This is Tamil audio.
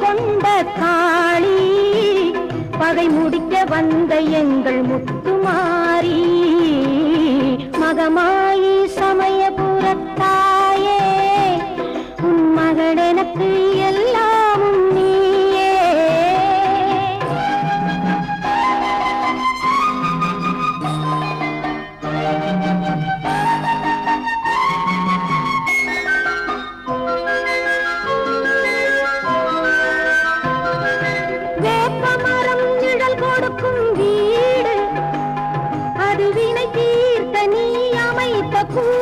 கொண்ட காளி பகை முடிக்க வந்த எங்கள் முத்துமாரி. மகமா மரம் நிழல் கொடுக்கும் வீடு. அது வினை நீ அமைத்த